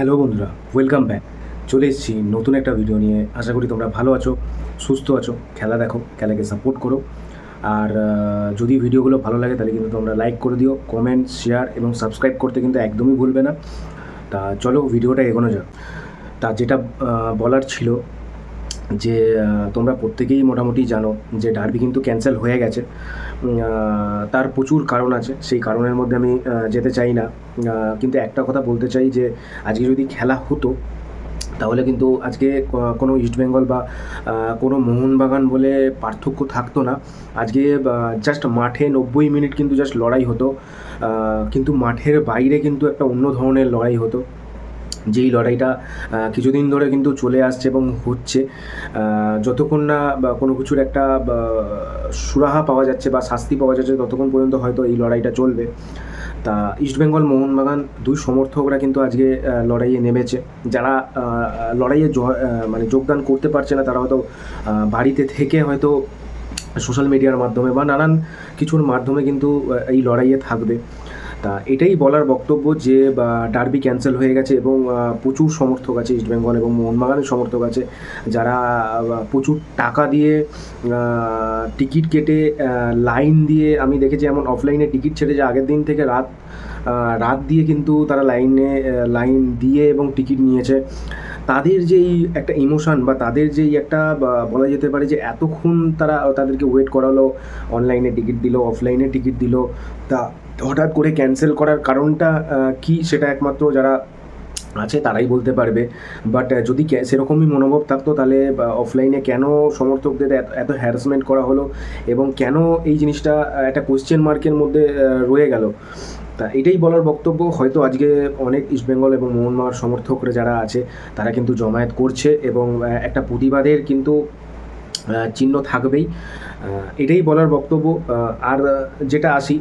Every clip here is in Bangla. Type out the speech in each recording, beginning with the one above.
হ্যালো বন্ধুরা ওয়েলকাম ব্যাক চলে এসেছি নতুন একটা ভিডিও নিয়ে। আশা করি তোমরা ভালো আছো, সুস্থ আছো। খেলা দেখো, খেলাকে সাপোর্ট করো। আর যদি ভিডিওগুলো ভালো লাগে, তাহলে কিন্তু তোমরা লাইক করে দিও কমেন্ট শেয়ার এবং সাবস্ক্রাইব করতে কিন্তু একদমই ভুলবে না। তা চলো ভিডিওটা এগোনো যাক। তা যেটা বলার ছিল যে তোমরা প্রত্যেকেই মোটামুটি জানো যে, ডার্বি কিন্তু ক্যান্সেল হয়ে গেছে। তার প্রচুর কারণ আছে, সেই কারণের মধ্যে আমি যেতে চাই না। কিন্তু একটা কথা বলতে চাই যে, আজকে যদি খেলা হতো, তাহলে কিন্তু আজকে কোনো ইস্টবেঙ্গল বা কোনো মোহনবাগান বলে পার্থক্য থাকতো না। আজকে জাস্ট মাঠে নব্বই মিনিট কিন্তু জাস্ট লড়াই হতো। কিন্তু মাঠের বাইরে কিন্তু একটা অন্য ধরনের লড়াই হতো। যেই লড়াইটা কিছুদিন ধরে কিন্তু চলে আসছে এবং হচ্ছে যতক্ষণ না কোনো কিছুর একটা সুরাহা পাওয়া যাচ্ছে বা শাস্তি পাওয়া যাচ্ছে, ততক্ষণ পর্যন্ত হয়তো এই লড়াইটা চলবে। তা ইস্টবেঙ্গল মোহনবাগান দুই সমর্থকরা কিন্তু আজকে লড়াইয়ে নেমেছে। যারা লড়াইয়ে মানে যোগদান করতে পারছে না, তারা হয়তো বাড়িতে থেকে হয়তো সোশ্যাল মিডিয়ার মাধ্যমে বা নানান কিছুর মাধ্যমে কিন্তু এই লড়াইয়ে থাকবে। তা এটাই বলার বক্তব্য যে ডার্বি ক্যান্সেল হয়ে গেছে এবং প্রচুর সমর্থক আছে ইস্টবেঙ্গল এবং মোহনবাগানের সমর্থক আছে। যারা প্রচুর টাকা দিয়ে টিকিট কেটে লাইন দিয়ে, আমি দেখেছি এমন অফলাইনে টিকিট ছেড়ে যে আগের দিন থেকে রাত রাত দিয়ে কিন্তু তারা লাইনে লাইন দিয়ে এবং টিকিট নিয়েছে। তাদের যেই একটা ইমোশন বা তাদের যেই একটা বলা যেতে পারে যে এতক্ষণ তারা তাদেরকে ওয়েট করালো অনলাইনে টিকিট দিল অফলাইনে টিকিট দিল, তা হঠাৎ করে ক্যান্সেল করার কারণটা কি সেটা একমাত্র যারা আছে তারাই বলতে পারবে। বাট যদি সেরকমই মনোভাব থাকতো তাহলে অফলাইনে কেন সমর্থকদের এত- হ্যারাসমেন্ট করা হলো এবং কেন এই জিনিসটা একটা কোশ্চেন মার্কের মধ্যে রয়ে গেল? তা এটাই বলার বক্তব্য। হয়তো আজকে অনেক ইস্টবেঙ্গল এবং মোহনবাগান সমর্থকরা যারা আছে, তারা কিন্তু জমায়েত করছে এবং একটা প্রতিবাদের কিন্তু চিহ্ন থাকবেই। এটাই বলার বক্তব্য। আর যেটা আসি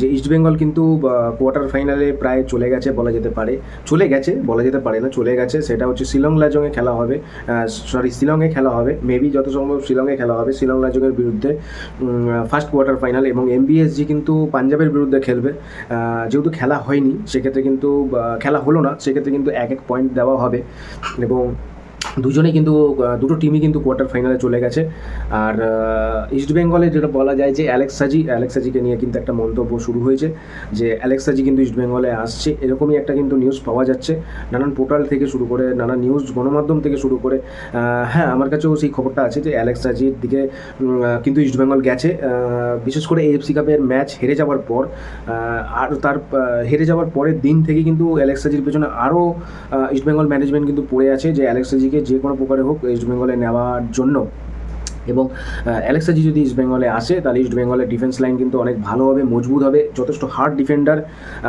যে ইস্টবেঙ্গল কিন্তু কোয়ার্টার ফাইনালে প্রায় চলে গেছে বলা যেতে পারে। চলে গেছে, বলা যেতে পারে না, চলে গেছে। সেটা হচ্ছে শিলং লাজংয়ে খেলা হবে। সরি শিলংয়ে খেলা হবে। মেবি যত সম্ভব শিলংয়ে খেলা হবে শিলং লাজংয়ের বিরুদ্ধে। ফার্স্ট কোয়ার্টার ফাইনাল এবং এমবিএসজি কিন্তু পাঞ্জাবের বিরুদ্ধে খেলবে। যেহেতু খেলা হয়নি, সেক্ষেত্রে কিন্তু খেলা হলো না, সেক্ষেত্রে কিন্তু এক এক পয়েন্ট দেওয়া হবে। এবং দুজনে কিন্তু দুটো টিমই কিন্তু কোয়ার্টার ফাইনালে চলে গেছে। আর আহ, ইস্টবেঙ্গলে যেটা বলা যায় যে অ্যালেক্সাজি অ্যালেক্সাজিকে নিয়ে কিন্তু একটা মন্তব্য শুরু হয়েছে যে অ্যালেক্সাজি কিন্তু ইস্টবেঙ্গলে আসছে। এরকমই একটা কিন্তু নিউজ পাওয়া যাচ্ছে। নানান পোর্টাল থেকে শুরু করে নানান নিউজ গণমাধ্যম থেকে শুরু করে হ্যাঁ আমার কাছেও সেই খবরটা আছে যে অ্যালেক্সাজির দিকে কিন্তু ইস্টবেঙ্গল গেছে। বিশেষ করে এএফসি কাপের ম্যাচ হেরে যাওয়ার পর আর তার হেরে যাওয়ার পরের দিন থেকে কিন্তু অ্যালেক্সাজির পেছনে আরও ইস্টবেঙ্গল ম্যানেজমেন্ট কিন্তু পড়ে আছে যে অ্যালেক্সাজিকে যে কোনো প্রকারে হোক ইস্টবেঙ্গলে নেওয়ার জন্য। এবং অ্যালেক্সাজি যদি ইস্টবেঙ্গলে আসে, তাহলে ইস্টবেঙ্গলের ডিফেন্স লাইন কিন্তু অনেক ভালো হবে, মজবুত হবে, যথেষ্ট হার্ড ডিফেন্ডার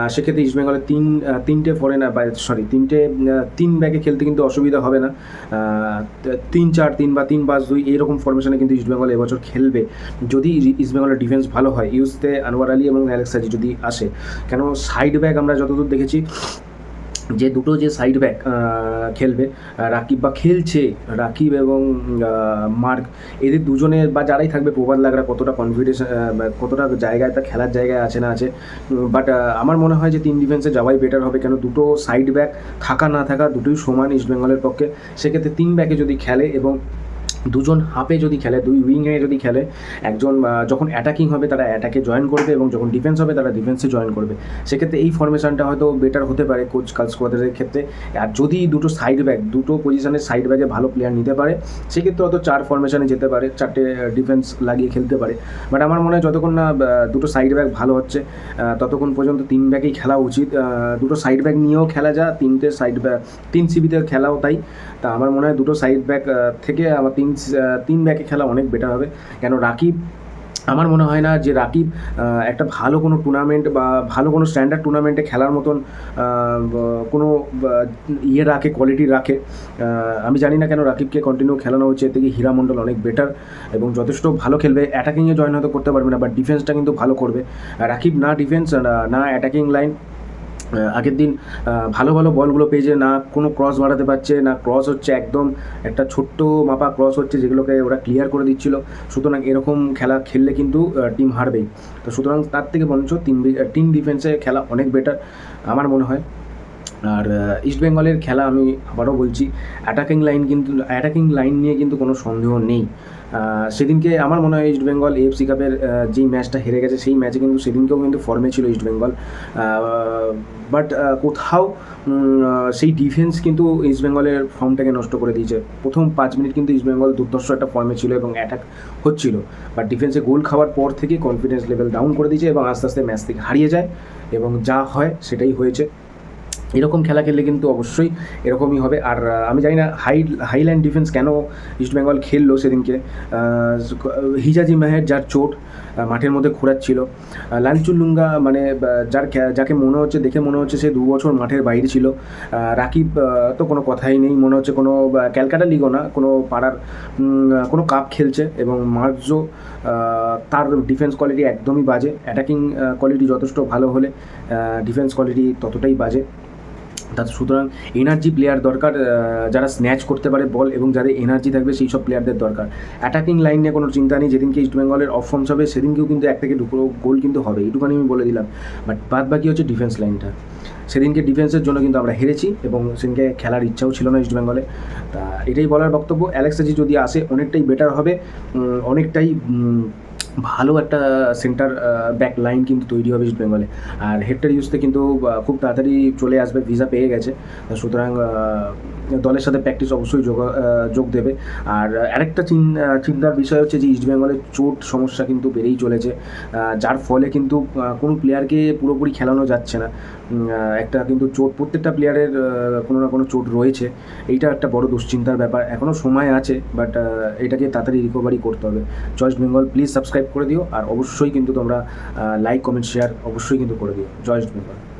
সেক্ষেত্রে ইস্টবেঙ্গলের তিন তিনটে ফরেনার সরি তিনটে তিন ব্যাগে খেলতে কিন্তু অসুবিধা হবে না। তিন চার, তিন বা তিন পাঁচ, দুই, এরকম ফরমেশনে কিন্তু ইস্টবেঙ্গল এবছর খেলবে। যদি ই- ইস্টবেঙ্গলের ডিফেন্স ভালো হয় ইউজতে আনোয়ার আলী এবং অ্যালেক্সাজি যদি আসে, কেন সাইড ব্যাগ আমরা যতদূর দেখেছি যে দুটো যে সাইড ব্যাক খেলবে রাকিব বা খেলছে, রাকিব এবং মার্ক, এদের দুজনে বা যারাই থাকবে প্রবাদ লাগরা কতটা কনফিডেন্স কতটা জায়গায় তা খেলার জায়গায় আছে না আছে বাট আমার মনে হয় যে তিন ডিফেন্সে যাওয়াই বেটার হবে, কেন দুটো সাইড ব্যাক থাকা না থাকা দুটোই সমান ইস্টবেঙ্গলের পক্ষে। সেক্ষেত্রে তিন ব্যাকে যদি খেলে এবং দুজন হাফে যদি খেলে, দুই উইংয়ে যদি খেলে, একজন যখন অ্যাটাকিং হবে, তারা অ্যাটাকে জয়েন করবে এবং যখন ডিফেন্স হবে, তারা ডিফেন্সে জয়েন করবে। সেক্ষেত্রে এই ফরমেশনটা হয়তো বেটার হতে পারে কোচ কাল স্কোয়াডের ক্ষেত্রে। আর যদি দুটো সাইড ব্যাক দুটো পজিশনের সাইড ব্যাকে ভালো প্লেয়ার নিতে পারে, সেক্ষেত্রে হয়তো চার ফরমেশনে যেতে পারে, চারটে ডিফেন্স লাগিয়ে খেলতে পারে। বাট আমার মনে হয় যতক্ষণ না দুটো সাইড ব্যাক ভালো হচ্ছে ততক্ষণ পর্যন্ত তিন ব্যাকেই খেলা উচিত। দুটো সাইড ব্যাক নিয়েও খেলা যা তিনটে সাইড ব্যাক তিন সিবিতে খেলাও তাই। তা আমার মনে হয় দুটো সাইড ব্যাক থেকে আমার তিন আহ, তিন ব্যাকে খেলা অনেক বেটার হবে। কেন রাকিব আমার মনে হয় না যে রাকিব একটা ভালো কোনো টুর্নামেন্ট বা ভালো কোনো স্ট্যান্ডার্ড টুর্নামেন্টে খেলার মতন কোনো ইয়ে রাখে কোয়ালিটি রাখে। আমি জানি না কেন রাকিবকে কন্টিনিউ খেলানো হচ্ছে এর থেকে হীরা মণ্ডল অনেক বেটার এবং যথেষ্ট ভালো খেলবে। অ্যাটাকিংয়ে জয়েন হয়তো করতে পারবে না বাট ডিফেন্সটা কিন্তু ভালো করবে। রাকিব না ডিফেন্স না অ্যাটাকিং লাইন আগের দিন ভালো ভালো বলগুলো পেয়েছে না কোনো ক্রস বাড়াতে পারছে না ক্রস হচ্ছে একদম একটা ছোট্ট মাপা ক্রস হচ্ছে যেগুলোকে ওরা ক্লিয়ার করে দিচ্ছিল। সুতরাং এরকম খেলা খেললে কিন্তু টিম হারবেই। তো সুতরাং তার থেকে বরঞ্চ টিম টিম ডিফেন্সে খেলা অনেক বেটার আমার মনে হয়। আর ইস্ট বেঙ্গলের খেলা আমি আবারও বলছি অ্যাটাকিং লাইন কিন্তু অ্যাটাকিং লাইন নিয়ে কিন্তু কোনো সন্দেহ নেই। সেদিনকে আমার মনে হয় ইস্ট বেঙ্গল এএফসি কাপের যেই ম্যাচটা হেরে গেছে, সেই ম্যাচে কিন্তু সেদিনকেও কিন্তু ফর্মে ছিল ইস্ট বেঙ্গল বাট কোথাও সেই ডিফেন্স কিন্তু ইস্ট বেঙ্গলের ফর্মটাকে নষ্ট করে দিয়েছে। প্রথম পাঁচ মিনিট কিন্তু ইস্ট বেঙ্গল দুর্দর্শ একটা ফর্মে ছিল এবং অ্যাটাক হচ্ছিল। বাট ডিফেন্সে গোল খাওয়ার পর থেকে কনফিডেন্স লেভেল ডাউন করে দিয়েছে এবং আস্তে আস্তে ম্যাচ থেকে হারিয়ে যায় এবং যা হয় সেটাই হয়েছে। এরকম খেলা খেললে কিন্তু অবশ্যই এরকমই হবে। আর আমি জানি না, হাই, হাইল্যান্ড ডিফেন্স কেন ইস্টবেঙ্গল খেললো সেদিনকে? হিজাজি মেহের যার চোট মাঠের মধ্যে ঘোরাচ্ছিল। লাঞ্চুলুঙ্গা মানে যার যাকে মনে হচ্ছে, দেখে মনে হচ্ছে সে দু বছর মাঠের বাইরে ছিল। রাকিব তো কোনো কথাই নেই। মনে হচ্ছে কোনো ক্যালকাটা লিগও না, কোনো পাড়ার কোনো কাপ খেলছে এবং মার্জো তার ডিফেন্স কোয়ালিটি একদমই বাজে। অ্যাটাকিং কোয়ালিটি যথেষ্ট ভালো হলে ডিফেন্স কোয়ালিটি ততটাই বাজে। তা সুতরাং এনার্জি প্লেয়ার দরকার যারা স্ন্যাচ করতে পারে বল এবং যাদের এনার্জি থাকবে সেই সব প্লেয়ারদের দরকার। অ্যাটাকিং লাইন নিয়ে কোনো চিন্তা নেই, যেদিনকে ইস্ট বেঙ্গলের অফ ফর্মস হবে, সেদিনকেও কিন্তু এক থেকে দুটো গোল কিন্তু হবে, এইটুখানি আমি বলে দিলাম। বাট বাদ বাকি হচ্ছে ডিফেন্স লাইনটা সেদিনকে ডিফেন্সের জন্য কিন্তু আমরা হেরেছি এবং সেদিনকে খেলার ইচ্ছাও ছিল না ইস্ট বেঙ্গলে তা এটাই বলার বক্তব্য। অ্যালেক্সাজি যদি আসে, অনেকটাই বেটার হবে অনেকটাই ভালো একটা সেন্টার ব্যাক লাইন কিন্তু তৈরি হবে ইস্ট বেঙ্গলে আর হেক্টর ইউজতে কিন্তু খুব তাড়াতাড়ি চলে আসবে ভিসা পেয়ে গেছে। সুতরাং দলের সাথে প্র্যাকটিস অবশ্যই যোগ যোগ দেবে। আর আরেকটা চিন- চিন্তার বিষয় হচ্ছে যে ইস্ট বেঙ্গলের চোট সমস্যা কিন্তু বেড়েই চলেছে। যার ফলে কিন্তু কোনো প্লেয়ারকে পুরোপুরি খেলানো যাচ্ছে না। একটা কিন্তু চোট, প্রত্যেকটা প্লেয়ারের কোনো না কোনো চোট রয়েছে। এইটা একটা বড় দুশ্চিন্তার ব্যাপার। এখনও সময় আছে বাট এটাকে তাড়াতাড়ি রিকভারি করতে হবে। জয় বেঙ্গল প্লিজ সাবস্ক্রাইব করে দিও। আর অবশ্যই কিন্তু তোমরা লাইক কমেন্ট শেয়ার অবশ্যই কিন্তু করে দিও। জয় ইস্ট বেঙ্গল